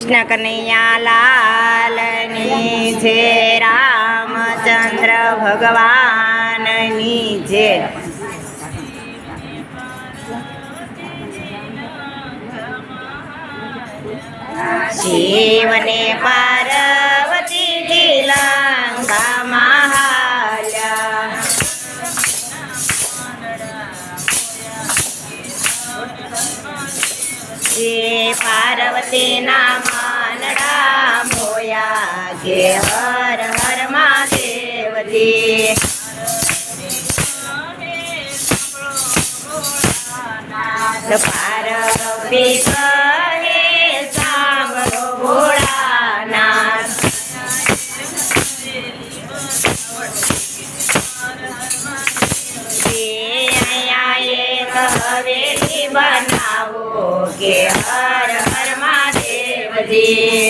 કૃષ્ણ કનૈયા લાલની જે રામચંદ્ર ભગવાનની જે શિવને પાર્વતીજી કે હર હર મહાદેવજી પાર્વતી કહે સાંભળો ભોળાનાથ. બનાવો કે હર હર મહાદેવજી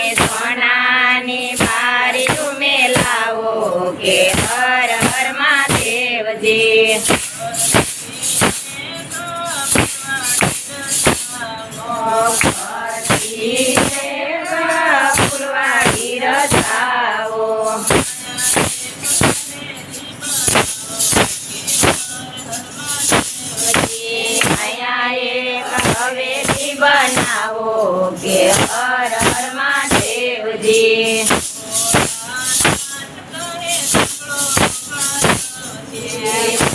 બનાવો કે હર હર મહાદેવજી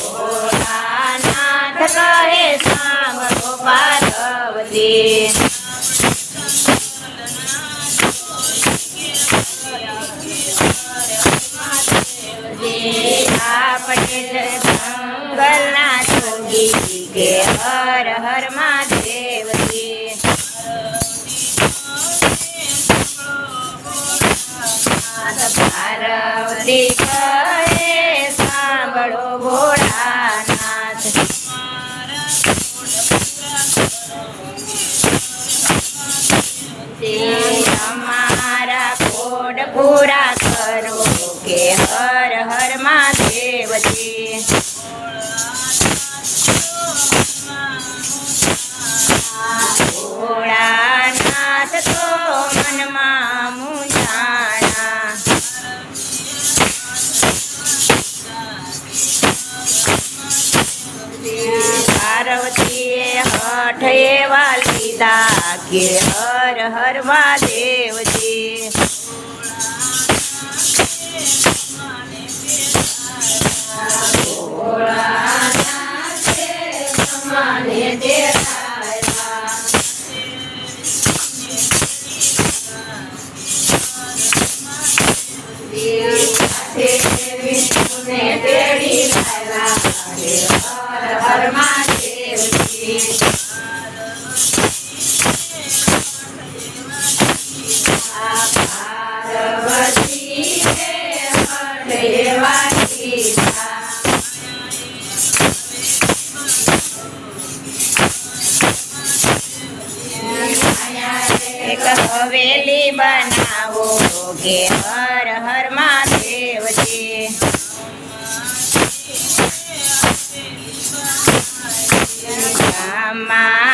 ભોળાનાથ કહે સાંભળો પાર્વતી આપણે જંગલના સંગી કે હર હર પાર્વતી કહે સાંભળો ભોળાનાથ. તે અમારા કોડ પૂરા કરો કે હઠ એવા લીધા કે હર હર મહાદેવજી. હર હવેલી બનાવો કે હર હર મહાદેવજી માજી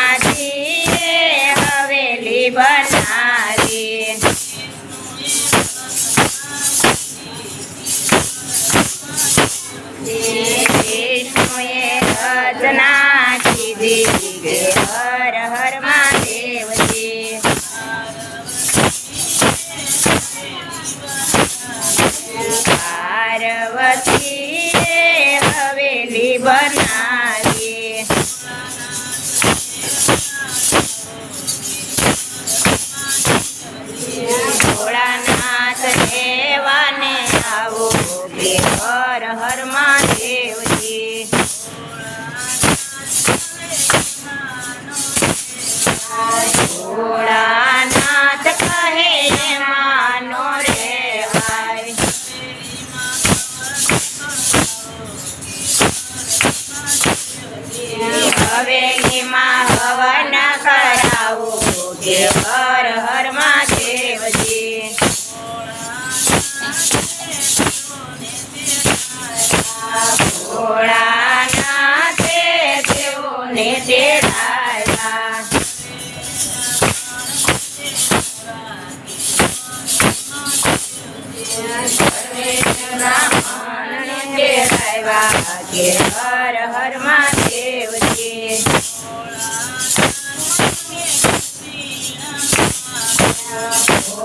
હર હર મહાદેવજી ભોળાનાથે તેઓને તેડાયા બ્રાહ્મણને તેડાવ્યા કે હર હર મહાદેવજી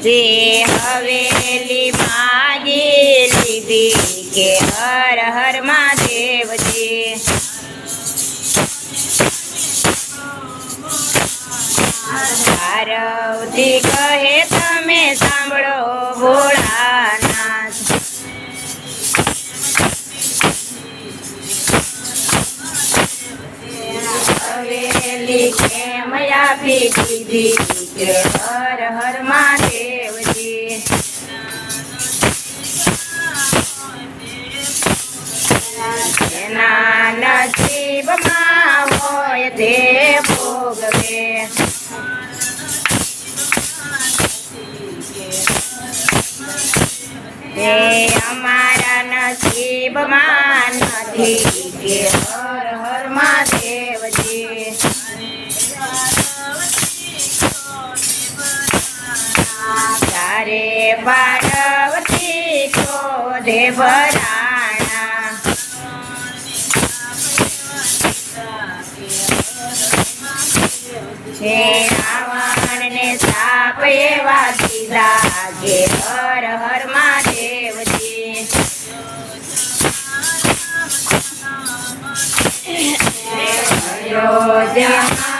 જે હવેલી માગી લીધી કે હર હર મહાદેવજી પાર્વતી કહે તમે સાંભળો ભોળાનાથ કેમ આપી દીધી કે હર હર મહાદેવજી એના નસીબમાં હોય તે ભોગવે તે અમારા નસીબમાં નથી કે હર હર મહાદેવજી તારે પાર્વતી ક્રોધે ભરાણા હે રાવણને સાપ એવા દીધા કે હર હર મહાદેવજી. અયોધ્યામાં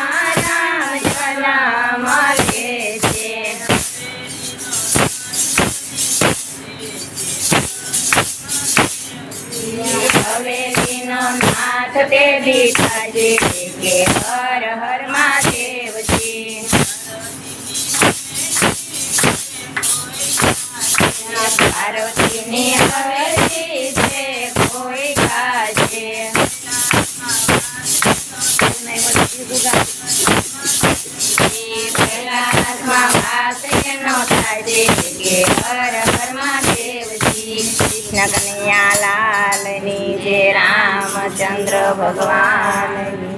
તે છે કે હર હર મહાદેવજી. પાર્વતીની હવેલી છે એનો થાય છે કે રામચંદ્ર ભગવાનની